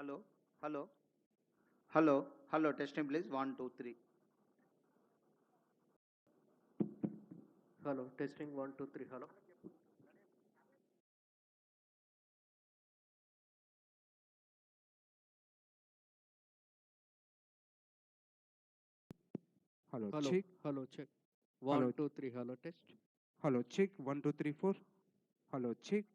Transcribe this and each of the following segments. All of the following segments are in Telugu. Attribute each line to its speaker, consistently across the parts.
Speaker 1: Hello hello hello
Speaker 2: hello
Speaker 1: testing
Speaker 2: please
Speaker 1: one two three.
Speaker 2: Hello testing one two three hello. Hello check
Speaker 3: hello check one Hello. Two three hello test. Hello check one two three four. Hello check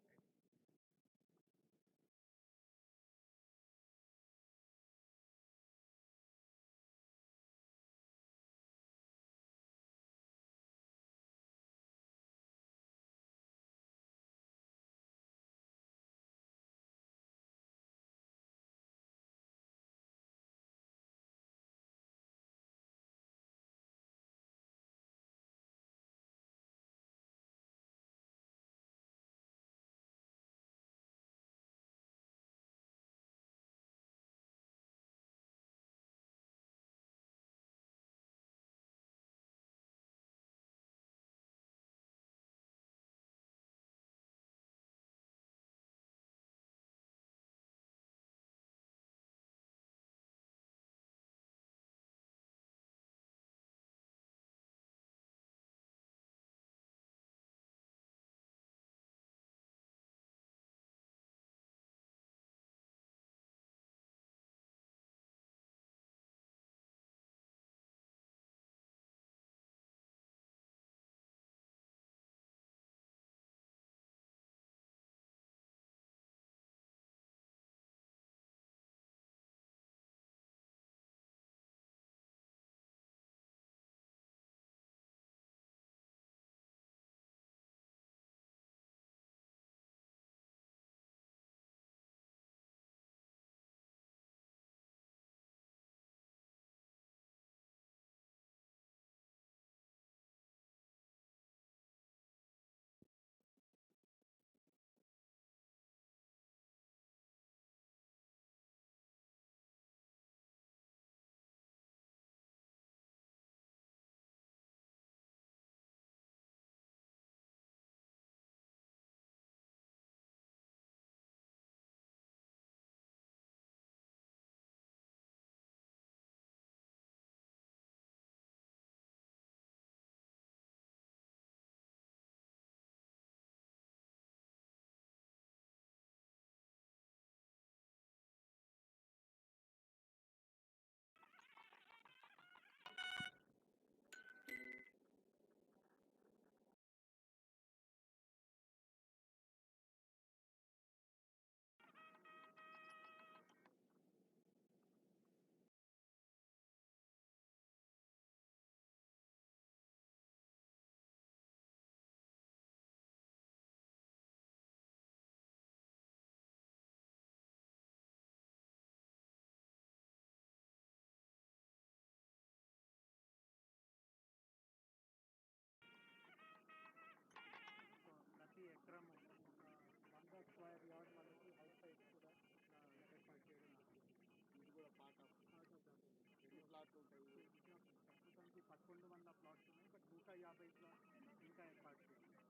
Speaker 3: ప్లాట్లు ఉంటాయి. ప్రస్తుతానికి పదకొండు వందల ప్లాట్స్ ఉన్నాయి. బట్ నూట యాభై ప్లాట్స్ ఇంకా ఏర్పాటు చేయాలి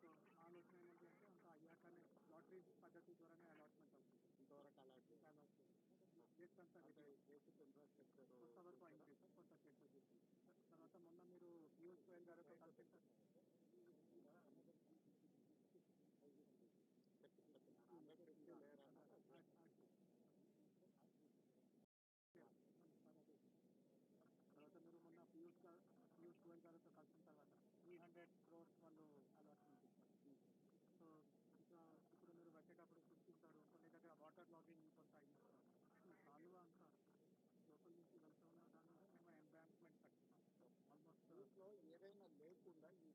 Speaker 3: సో ఆలోచన ఏంటంటే అంత అయ్యాకనే లాటరీ పద్ధతి ద్వారానే అలాట్మెంట్ అవుతుంది. ఇంతవరకు అలాట్ అలాట్ చేసి అంతా కొంతవరకు అయింది. కొంత చేసేది తర్వాత మొన్న మీరు పీయూష్ గోయల్ గారితో కలిసి తర్వాత మీరు మొన్న పీయూష్ గారు పీయూష్ గోయల్ గారితో కలిసిన తర్వాత త్రీ హండ్రెడ్ క్రోర్స్ వాళ్ళు అలాట్మెంట్ ఇస్తారు సో ఇంకా ఇప్పుడు మీరు వచ్చేటప్పుడు చూసుకుంటారు కొన్ని దగ్గర వాటర్ లాగింగ్ కొంత అయింది కాలువ అంతా లోపల నుంచి వెళ్తూ ఉన్న దాని మేము ఎంబ్యాంక్మెంట్ కట్టినాం ఆల్మోస్ట్ ఏదైనా లేకుండా ఈ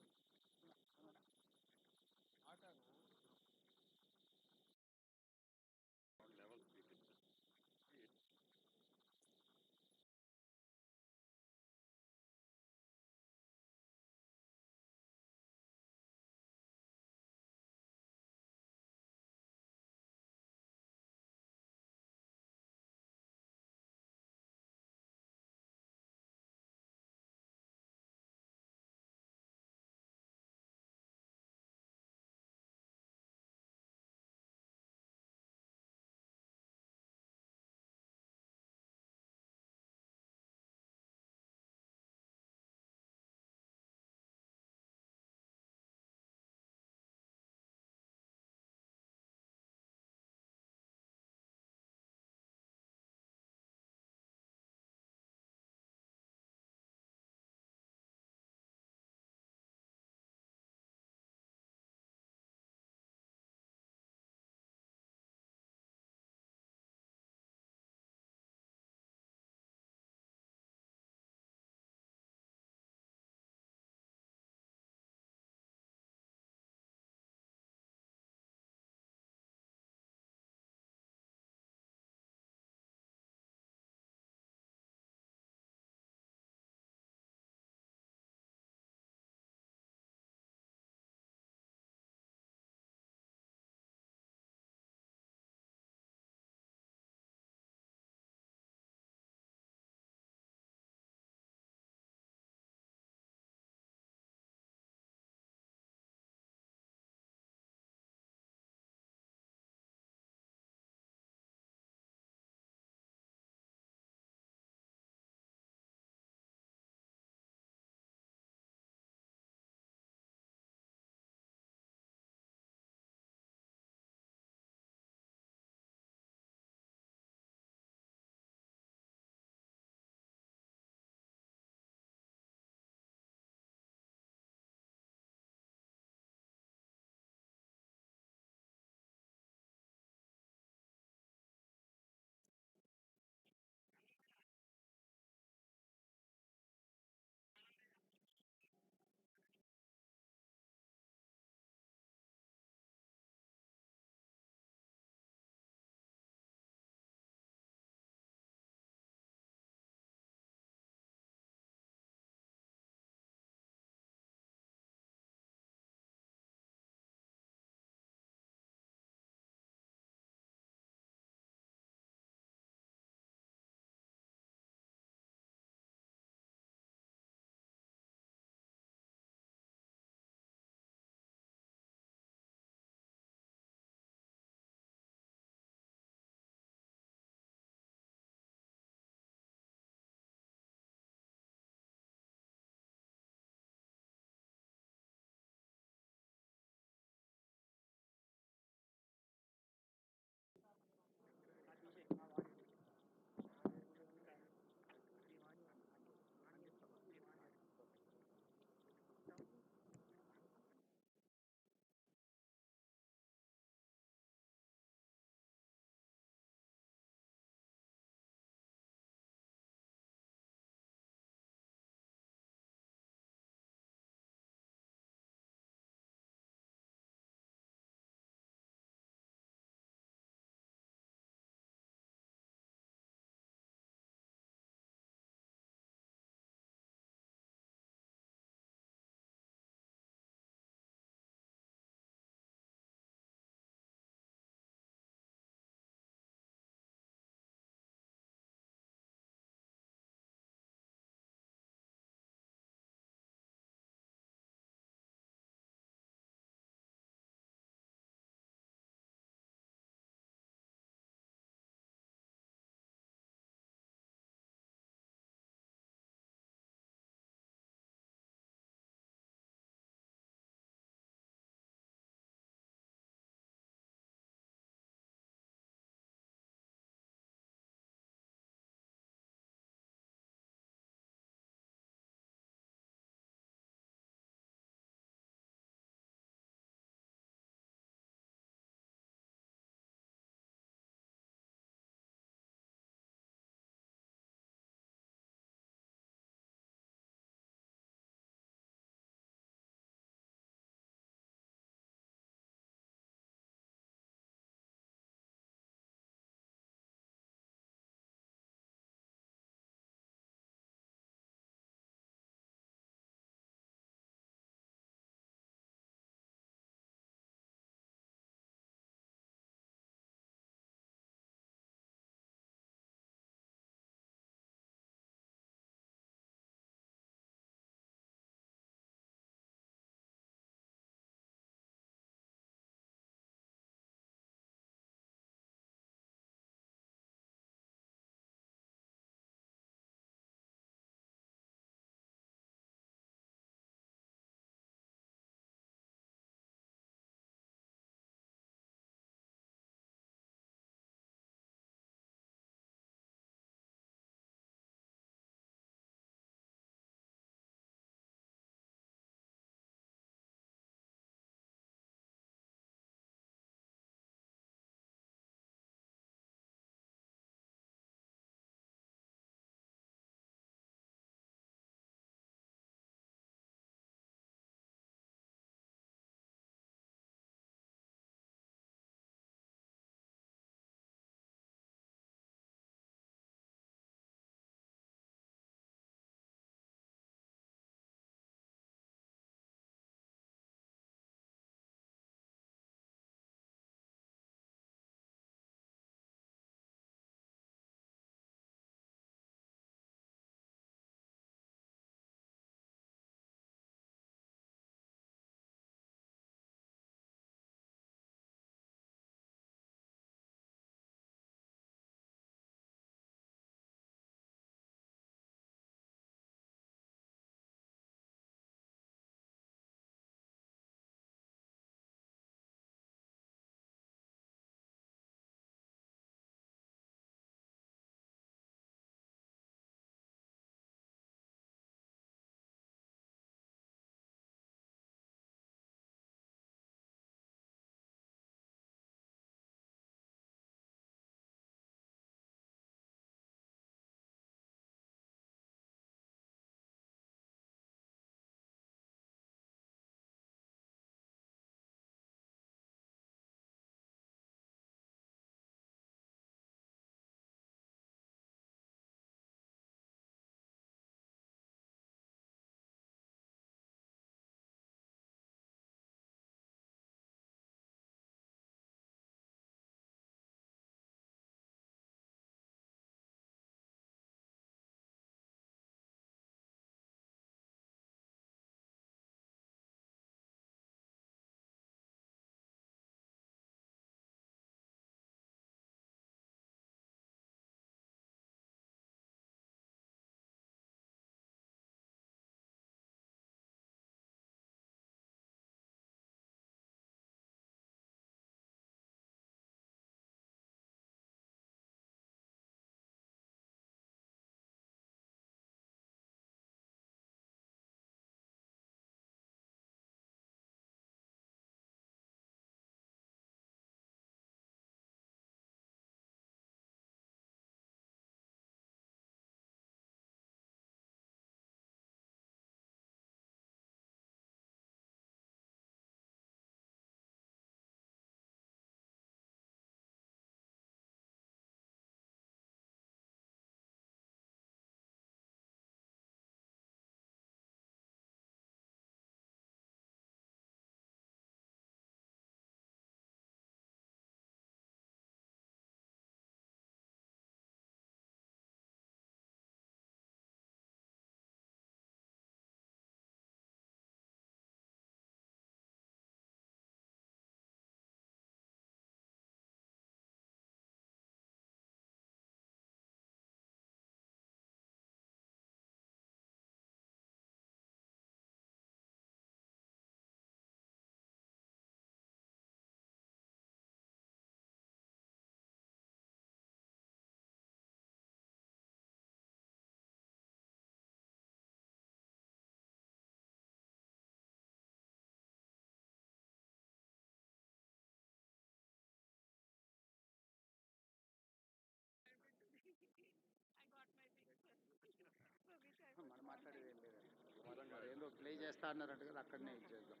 Speaker 4: పే చేస్తా అన్నారంట కదా అక్కడనే ఇచ్చేద్దాం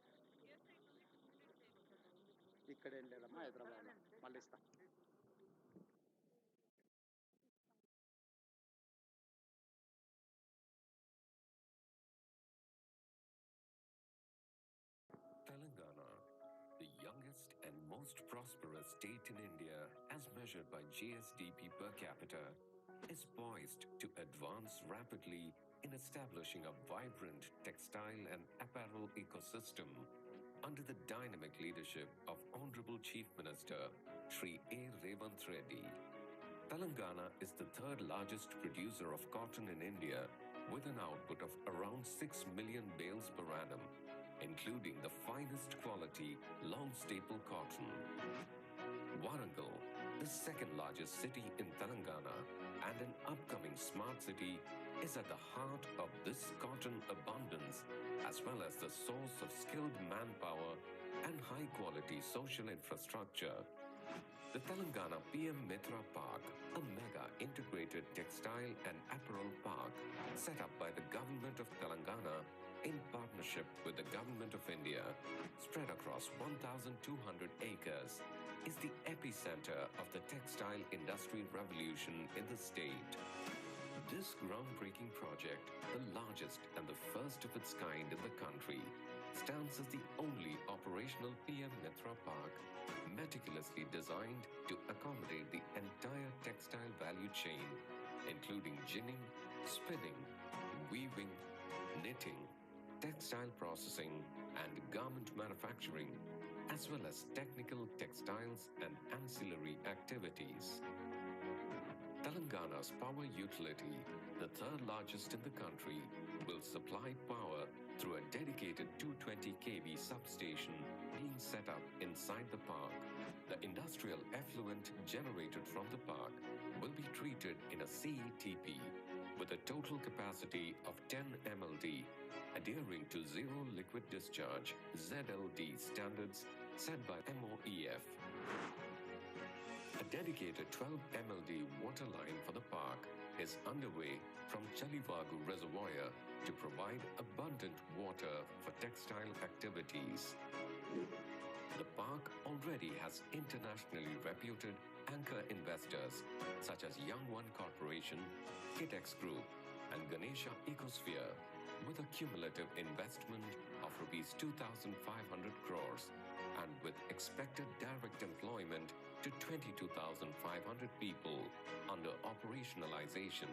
Speaker 4: ఇక్కడ ఏం లేదమ్మా హైదరాబాద్లో మళ్ళీ ఇస్తా
Speaker 5: Telangana, the youngest and most prosperous state in India as measured by GSDP per capita, is poised to advance rapidly in establishing a vibrant textile and apparel ecosystem under the dynamic leadership of Honorable Chief Minister Sri A. Revant Reddy. Telangana is the third largest producer of cotton in India with an output of around 6 million bales per annum including the finest quality long staple cotton. Warangal, the second largest city in Telangana and an upcoming smart city, is at the heart of this cotton abundance as well as the source of skilled manpower and high quality social infrastructure. The Telangana PM Mitra Park, a mega integrated textile and apparel park set up by the government of Telangana in partnership with the Government of India, spread across 1,200 acres, is the epicenter of the textile industry revolution in the state. This groundbreaking project, the largest and the first of its kind in the country, stands as the only operational PM Mitra Park meticulously designed to accommodate the entire textile value chain, including ginning, spinning, weaving, knitting, textile processing, and garment manufacturing, as well as technical textiles and ancillary activities. Telangana's power utility, the third largest in the country, will supply power through a dedicated 220 kV substation being set up inside the park. The industrial effluent generated from the park will be treated in a CETP with a total capacity of 10 MLD, adhering to zero liquid discharge ZLD standards set by MOEF. A dedicated 12 MLD water line for the park is underway from Chalivagu Reservoir to provide abundant water for textile activities. The park already has internationally reputed anchor investors such as Young One Corporation, Kitex Group, and Ganesha Ecosphere with a cumulative investment of rupees 2,500 crores and with expected direct employment to 22,500 people under operationalization.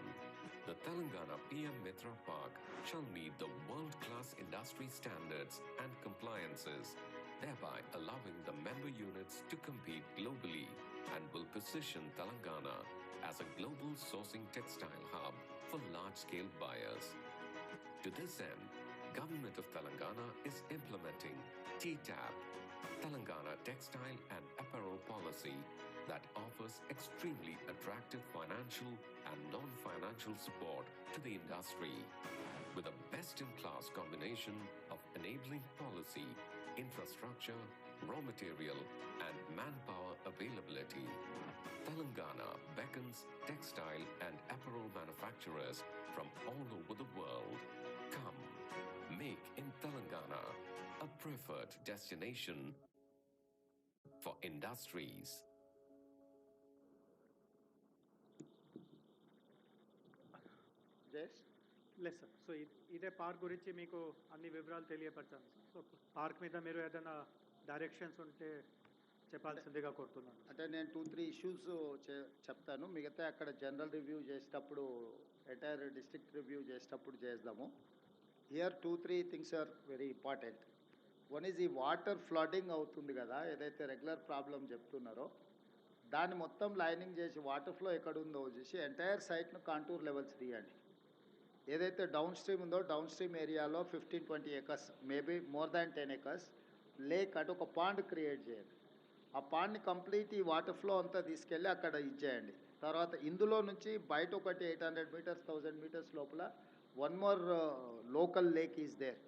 Speaker 5: The Telangana PM Mitra Park shall meet the world-class industry standards and compliances, thereby allowing the member units to compete globally and will position Telangana as a global sourcing textile hub for large-scale buyers. To this end, Government of Telangana is implementing TTAP, Telangana Textile and Apparel Policy that offers extremely attractive financial and non-financial support to the industry with a best-in-class combination of enabling policy, infrastructure, raw material, and manpower availability. Telangana beckons textile and apparel manufacturers from all over the world. Come, make in Telangana a preferred destination for industries.
Speaker 4: Jayesh
Speaker 6: లేదు సార్ సో ఇదే పార్క్ గురించి మీకు అన్ని వివరాలు తెలియపరచాను సార్ సో పార్క్ మీద మీరు ఏదైనా డైరెక్షన్స్ ఉంటే చెప్పాల్సిందిగా కోరుతున్నాను.
Speaker 4: అంటే నేను టూ త్రీ ఇష్యూస్ చెప్తాను. మిగతా అక్కడ జనరల్ రివ్యూ చేసేటప్పుడు ఎంటైర్ డిస్ట్రిక్ట్ రివ్యూ చేసేటప్పుడు చేద్దాము. Here two three things are very important one is ఈ వాటర్ ఫ్లడింగ్ అవుతుంది కదా ఏదైతే రెగ్యులర్ ప్రాబ్లం చెప్తున్నారో దాన్ని మొత్తం లైనింగ్ చేసి వాటర్ ఫ్లో ఎక్కడ ఉందో చూసి ఎంటైర్ సైట్ను కాంటూర్ లెవెల్స్ తీయండి. ఏదైతే డౌన్ స్ట్రీమ్ ఉందో డౌన్ స్ట్రీమ్ ఏరియాలో fifteen twenty acres maybe more than ten acres lake అటు ఒక పాండ్ క్రియేట్ చేయండి. ఆ పాండ్ని కంప్లీట్ ఈ వాటర్ ఫ్లో అంతా తీసుకెళ్ళి అక్కడ ఇచ్చేయండి. తర్వాత ఇందులో నుంచి బయట ఒకటి eight hundred metres thousand metres లోపల one more local lake is there.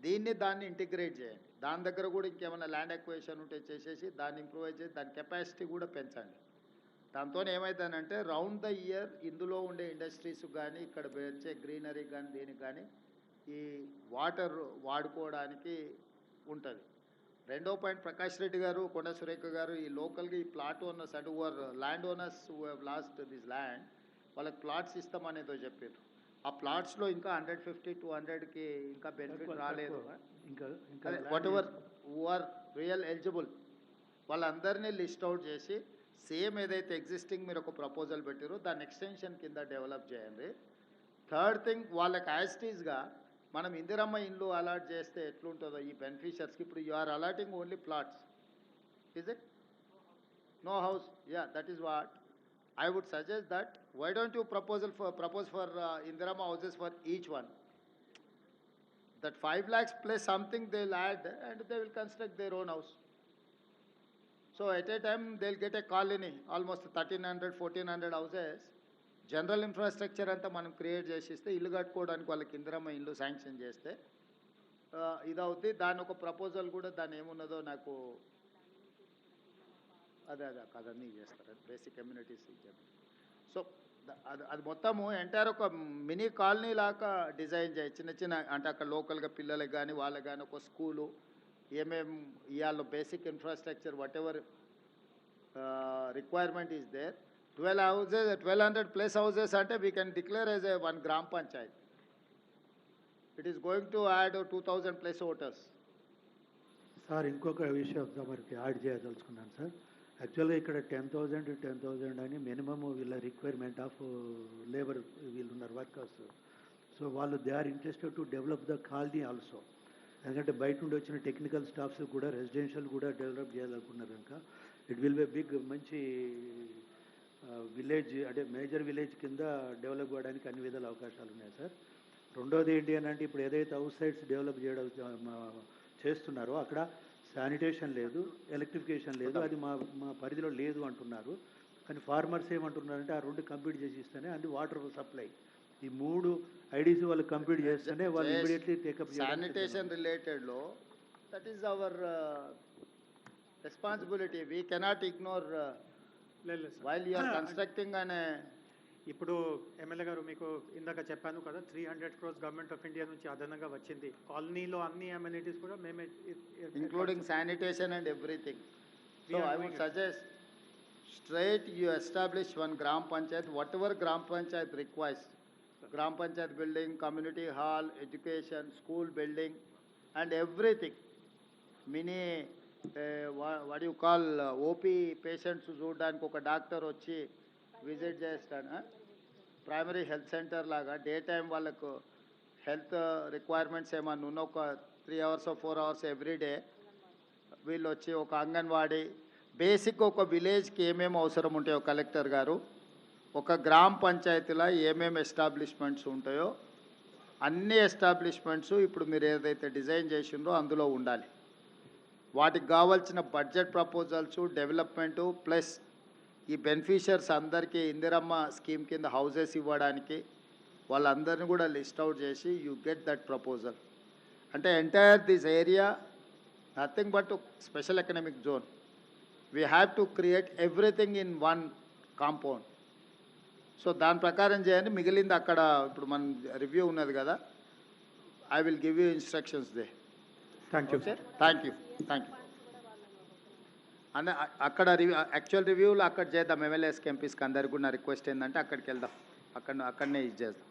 Speaker 4: దీన్ని దాన్ని ఇంటిగ్రేట్ చేయండి. దాని దగ్గర కూడా ఇంకేమైనా ల్యాండ్ ఎక్వేషన్ ఉంటే చేసేసి దాన్ని ఇంప్రూవైజ్ చేసి దాని కెపాసిటీ కూడా పెంచండి. దాంతో ఏమవుతుందంటే రౌండ్ ద ఇయర్ ఇందులో ఉండే ఇండస్ట్రీస్ కానీ ఇక్కడ వచ్చే గ్రీనరీ కానీ దీనికి కానీ ఈ వాటర్ వాడుకోవడానికి ఉంటుంది. రెండో పాయింట్ ప్రకాష్ రెడ్డి గారు కొండ సురేఖ గారు ఈ లోకల్గా ఈ ప్లాట్ ఓనర్స్ అటు over land owners last this land వాళ్ళకి ప్లాట్స్ ఇస్తామనేదో చెప్పారు ఆ ప్లాట్స్లో ఇంకా హండ్రెడ్ ఫిఫ్టీ టూ హండ్రెడ్కి ఇంకా బెనిఫిట్ రాలేదు.
Speaker 6: ఇంకా
Speaker 4: whatever who are real eligible వాళ్ళందరినీ లిస్ట్ అవుట్ చేసి సేమ్ ఏదైతే ఎగ్జిస్టింగ్ మీరు ఒక ప్రపోజల్ పెట్టారో దాని ఎక్స్టెన్షన్ కింద డెవలప్ చేయండి. థర్డ్ థింగ్ వాళ్ళకి యాజిటీస్గా మనం ఇందిరమ్మ ఇల్లు అలాట్ చేస్తే ఎట్లుంటుందో ఈ బెనిఫిషియర్స్కి ఇప్పుడు you are allotting only plots is it no house yeah that is what I would suggest that why don't you proposal for propose for Indiramma houses for each one that 5 uh, lakhs add something they will and they will construct their own house. So at a get a get a colony, almost 1300, 1400 houses. General infrastructure అంతా మనం క్రియేట్ చేసిస్తే ఇల్లు కట్టుకోవడానికి వాళ్ళకి ఇందిరమ్మ ఇల్లు శాంక్షన్ చేస్తే ఆ, ఇదవుద్ది దాని ఒక ప్రపోజల్ కూడా దాని ఏమున్నదో నాకు అదే అదే అదన్నీ చేస్తారు. బేసిక్ కమ్యూనిటీస్ సో అది అది మొత్తము ఎంటైర్ ఒక మినీ కాలనీ లాగా డిజైన్ చేయి చిన్న చిన్న అంటే అక్కడ లోకల్గా పిల్లలకి కానీ వాళ్ళకి కానీ ఒక స్కూలు ఏమేం ఇవాళ basic infrastructure whatever requirement is there twelve houses twelve hundred plus houses అంటే we can declare as a one gram panchayat it is going to add two thousand plus voters
Speaker 6: sir ఇంకొక విషయం మరి యాడ్ చేయదలుచుకున్నాను సార్ యాక్చువల్గా ఇక్కడ టెన్ థౌజండ్ టెన్ థౌజండ్ అని మినిమమ్ వీళ్ళ రిక్వైర్మెంట్ ఆఫ్ లేబర్ వీళ్ళు ఉన్నారు వర్కర్స్ సో వాళ్ళు they are interested to develop the colony also ఎందుకంటే బయట నుండి వచ్చిన టెక్నికల్ స్టాఫ్స్ కూడా రెసిడెన్షియల్ కూడా డెవలప్ చేయాలనుకున్నారు కనుక. ఇట్ విల్ బి బిగ్ మంచి విలేజ్ అంటే మేజర్ విలేజ్ కింద డెవలప్ అవ్వడానికి అన్ని విధాల అవకాశాలు ఉన్నాయి సార్. రెండోది ఏంటి అని అంటే ఇప్పుడు ఏదైతే హౌస్ సైడ్స్ డెవలప్ చేయడం చేస్తున్నారో అక్కడ శానిటేషన్ లేదు ఎలక్ట్రిఫికేషన్ లేదు అది మా మా పరిధిలో లేదు అంటున్నారు. కానీ ఫార్మర్స్ ఏమంటున్నారంటే ఆ రెండు కంప్లీట్ చేసి ఇస్తేనే అది వాటర్ సప్లై. ఈ మూడు ఐడీసీ వాళ్ళు కంప్లీట్ చేస్తేనే వాళ్ళు immediately take up
Speaker 4: sanitation రిలేటెడ్లో that is
Speaker 3: our responsibility. We
Speaker 4: cannot ignore. Constructing అనే
Speaker 3: ఇప్పుడు ఎమ్మెల్యే గారు మీకు ఇందాక చెప్పాను కదా three hundred crores government of India నుంచి అదనంగా వచ్చింది. కాలనీలో అన్ని అమ్యూనిటీస్ కూడా మేమే
Speaker 4: including sanitation and everything so I would suggest straight you establish one gram panchayat whatever gram panchayat requires gram panchayat building community hall education school building and everything mini uh, wha- what do you చూడడానికి ఒక డాక్టర్ వచ్చి విజిట్ చేస్తాను ప్రైమరీ హెల్త్ సెంటర్ లాగా డే టైం వాళ్ళకు హెల్త్ రిక్వైర్మెంట్స్ ఏమన్నా ఉన్న ఒక three hours four hours every day. వీళ్ళు వచ్చి ఒక అంగన్వాడీ బేసిక్ ఒక విలేజ్కి ఏమేమి అవసరం ఉంటాయో కలెక్టర్ గారు ఒక గ్రామ పంచాయతీలో ఏమేమి ఎస్టాబ్లిష్మెంట్స్ ఉంటాయో అన్ని ఎస్టాబ్లిష్మెంట్స్ ఇప్పుడు మీరు ఏదైతే డిజైన్ చేసిందో అందులో ఉండాలి. వాటికి కావాల్సిన బడ్జెట్ ప్రపోజల్స్ డెవలప్మెంటు ప్లస్ ఈ బెనిఫిషియర్స్ అందరికీ ఇందిరమ్మ స్కీమ్ కింద హౌసెస్ ఇవ్వడానికి వాళ్ళందరిని కూడా లిస్ట్ అవుట్ చేసి యూ గెట్ దట్ ప్రపోజల్ అంటే entire this area nothing but special economic zone we have to create everything in one compound so దాని ప్రకారం చేయండి. మిగిలింది అక్కడ ఇప్పుడు మన రివ్యూ ఉన్నది కదా. I will give you instructions they
Speaker 3: thank you
Speaker 4: sir thank you thank you అన్న అక్కడ రివ్యూ యాక్చువల్ రివ్యూలో అక్కడ చేద్దాం. ఎమ్మెల్యేస్కి ఎంపీస్కి అందరికి కూడా నా రిక్వెస్ట్ ఏంటంటే అక్కడికి వెళ్దాం. అక్కడ అక్కడనే ఇది చేద్దాం.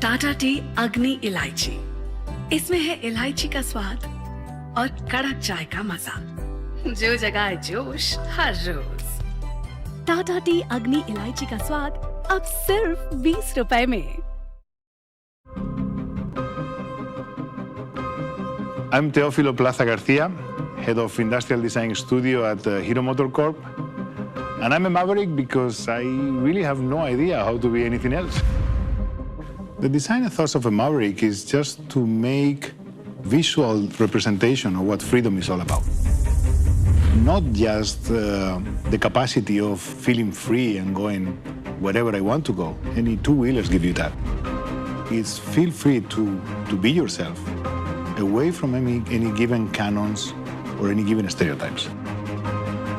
Speaker 7: टाटा टी अग्नि इलायची इसमें है इलायची का स्वाद और कड़क चाय का मज़ा जो जगाए जोश हर रोज
Speaker 8: टाटा टी अग्नि इलायची का स्वाद अब सिर्फ़ बीस रुपए में
Speaker 9: I'm Teófilo Plaza Garcia, head of industrial design studio at uh, Hero Motor Corp. And I'm a maverick because I really have no idea how to be anything else. The design ethos of a maverick is just to make visual representation of what freedom is all about. Not just uh, the capacity of feeling free and going wherever I want to go. Any two-wheelers give you that. It's feel free to, to be yourself away from any, any given canons or any given stereotypes.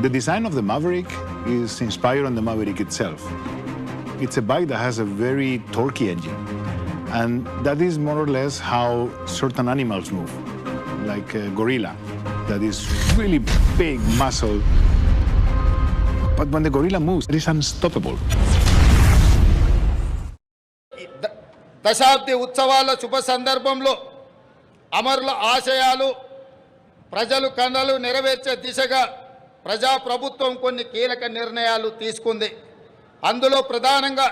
Speaker 9: The design of the Maverick is inspired on the Maverick itself. It's a bike that has a very torquey engine, and that is more or less how certain animals move, like a gorilla, that is really big muscle. But when the gorilla moves, it is unstoppable.
Speaker 4: దశాబ్ది ఉత్సవాల శుభ సందర్భంలో అమరుల ఆశయాలు ప్రజలు కన్నలు నెరవేర్చే దిశగా ప్రజాప్రభుత్వం కొన్ని కీలక నిర్ణయాలు తీసుకుంది అందులో ప్రధానంగా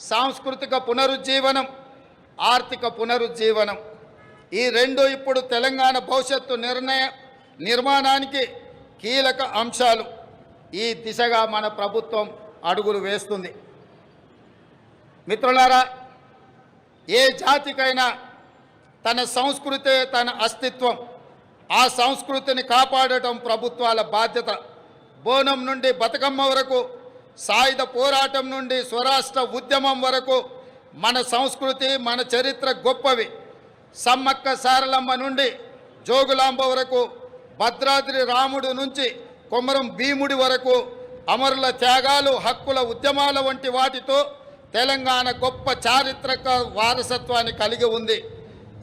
Speaker 4: సాంస్కృతిక పునరుజ్జీవనం ఆర్థిక పునరుజ్జీవనం. ఈ రెండు ఇప్పుడు తెలంగాణ భవిష్యత్తు నిర్ణయ నిర్మాణానికి కీలక అంశాలు. ఈ దిశగా మన ప్రభుత్వం అడుగులు వేస్తుంది. మిత్రులారా ఏ జాతికైనా తన సంస్కృతే తన అస్తిత్వం ఆ సంస్కృతిని కాపాడటం ప్రభుత్వాల బాధ్యత. బోనం నుండి బతుకమ్మ వరకు సాయుధ పోరాటం నుండి స్వరాష్ట్ర ఉద్యమం వరకు మన సంస్కృతి మన చరిత్ర గొప్పవి. సమ్మక్క సారలమ్మ నుండి జోగులాంబ వరకు భద్రాద్రి రాముడు నుంచి కొమరం భీముడి వరకు అమరుల త్యాగాలు హక్కుల ఉద్యమాల వంటి వాటితో తెలంగాణ గొప్ప చారిత్రక వారసత్వాన్ని కలిగి ఉంది.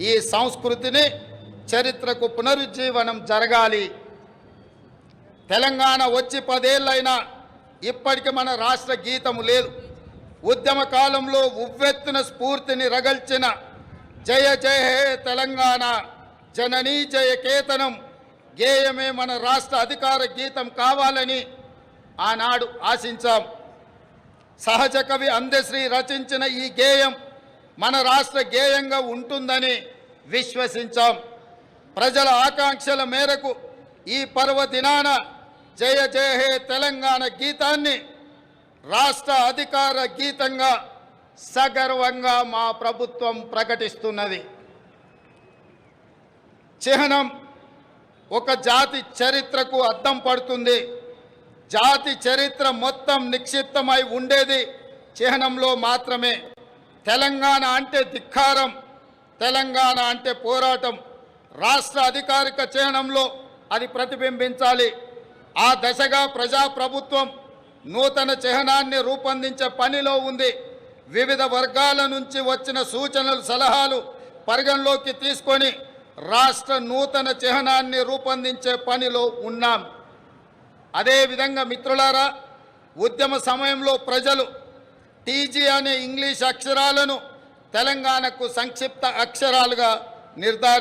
Speaker 4: ఈ సంస్కృతిని చరిత్రకు పునరుజ్జీవనం జరగాలి. తెలంగాణ వచ్చి పదేళ్ళైనా ఇప్పటికీ మన రాష్ట్ర గీతము లేదు. ఉద్యమ కాలంలో ఉవ్వెత్తున స్ఫూర్తిని రగల్చిన జయ జయ హే తెలంగాణ జననీ జయ కేతనం గేయమే మన రాష్ట్ర అధికార గీతం కావాలని ఆనాడు ఆశించాం. సహజ కవి అందశ్రీ రచించిన ఈ గేయం మన రాష్ట్ర గేయంగా ఉంటుందని విశ్వసించాం. ప్రజల ఆకాంక్షల మేరకు ఈ పర్వదినాన జయ జయ హే తెలంగాణ గీతాన్ని రాష్ట్ర అధికార గీతంగా సగర్వంగా మా ప్రభుత్వం ప్రకటిస్తున్నది. చిహ్నం ఒక జాతి చరిత్రకు అద్దం పడుతుంది. జాతి చరిత్ర మొత్తం నిక్షిప్తమై ఉండేది చిహ్నంలో మాత్రమే. తెలంగాణ అంటే ధిక్కారం తెలంగాణ అంటే పోరాటం. రాష్ట్ర అధికారిక చిహ్నంలో అది ప్రతిబింబించాలి. ఆ దశగా ప్రజాప్రభుత్వం నూతన చిహ్నాన్ని రూపొందించే పనిలో ఉంది. వివిధ వర్గాల నుంచి వచ్చిన సూచనలు సలహాలు పరిగణలోకి తీసుకొని రాష్ట్ర నూతన చిహ్నాన్ని రూపొందించే పనిలో ఉన్నాం. అదేవిధంగా మిత్రులారా ఉద్యమ సమయంలో ప్రజలు టీజీ అనే ఇంగ్లీష్ అక్షరాలను తెలంగాణకు సంక్షిప్త అక్షరాలుగా నిర్ధారి